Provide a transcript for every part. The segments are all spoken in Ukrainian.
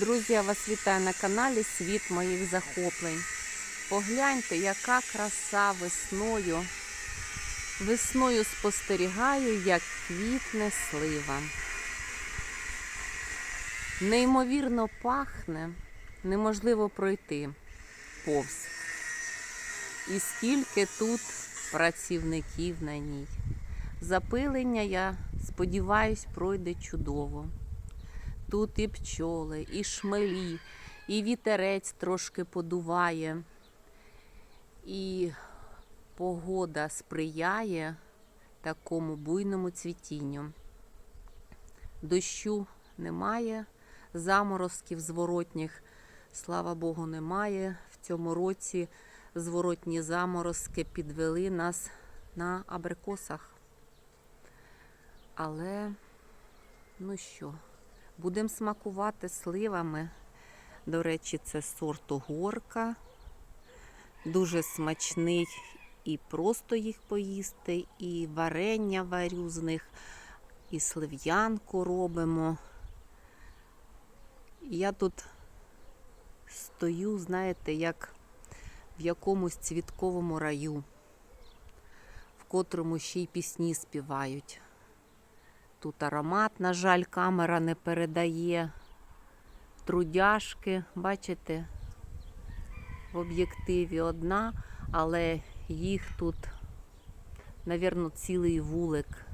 Друзі, я вас вітаю на каналі Світ моїх захоплень. Погляньте, яка краса весною. Весною спостерігаю, як квітне слива. Неймовірно пахне, неможливо пройти повз. І скільки тут працівників на ній. Запилення, я сподіваюсь, пройде чудово. Тут і пчоли, і шмелі, і вітерець трошки подуває, і погода сприяє такому буйному цвітінню. Дощу немає, заморозків зворотніх, слава Богу, немає. В цьому році зворотні заморозки підвели нас на абрикосах. Але, ну що, Будемо смакувати сливами. До речі, це сорту горка. Дуже смачний і просто їх поїсти, і варення варю з них, і слив'янку робимо. Я тут стою, знаєте, як в якомусь цвітковому раю, в котрому ще й пісні співають. Тут аромат, на жаль, камера не передає. Трудяшки, бачите, в об'єктиві одна, але їх тут, навірно, цілий вулик.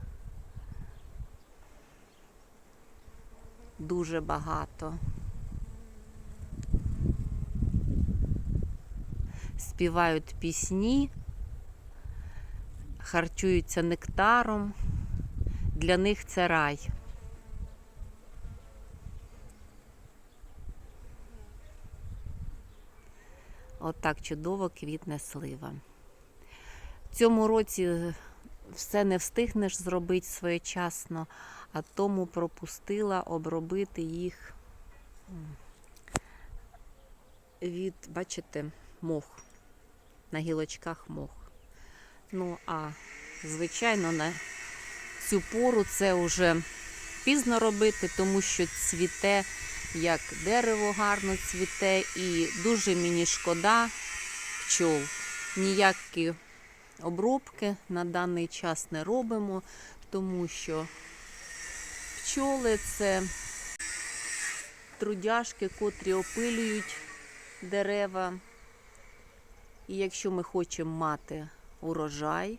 Дуже багато. Співають пісні, харчуються нектаром. Для них це рай. Отак чудово квітне слива. В цьому році все не встигнеш зробити своєчасно, а тому пропустила обробити їх від, бачите, мох. На гілочках мох. Ну, а звичайно, на цю пору це вже пізно робити, тому що цвіте, як дерево гарно цвіте, і дуже мені шкода пчол. Ніякі обробки на даний час не робимо, тому що пчоли це трудяшки, котрі опилюють дерева. І якщо ми хочемо мати урожай,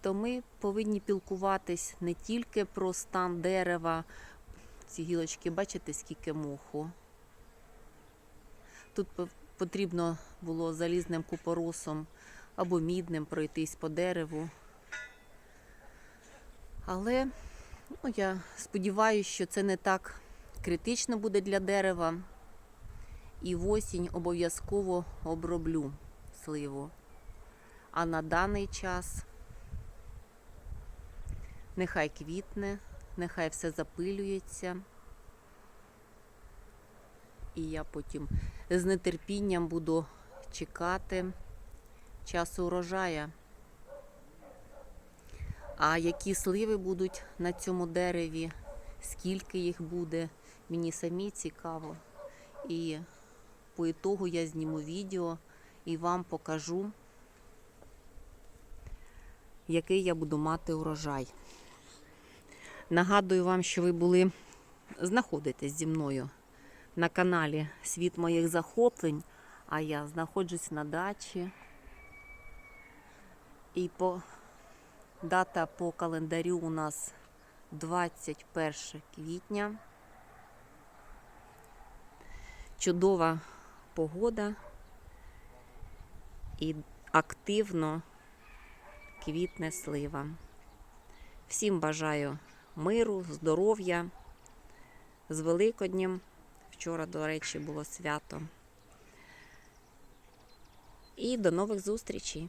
то ми повинні пілкуватись не тільки про стан дерева. Ці гілочки, бачите, скільки моху. Тут потрібно було залізним купоросом або мідним пройтись по дереву. Але ну, я сподіваюся, що це не так критично буде для дерева. І в осінь обов'язково оброблю сливу. А на даний час Нехай квітне, нехай все запилюється. І я потім з нетерпінням буду чекати часу урожая. А які сливи будуть на цьому дереві, скільки їх буде, мені самі цікаво. І по ітогу я зніму відео і вам покажу, який я буду мати урожай. Нагадую вам, що ви були, знаходитесь зі мною на каналі Світ моїх захоплень, а я знаходжусь на дачі. І по дата по календарю у нас 21 квітня. Чудова погода і активно квітне слива. Всім бажаю миру, здоров'я, з Великоднім. Вчора, до речі, було свято. І до нових зустрічей!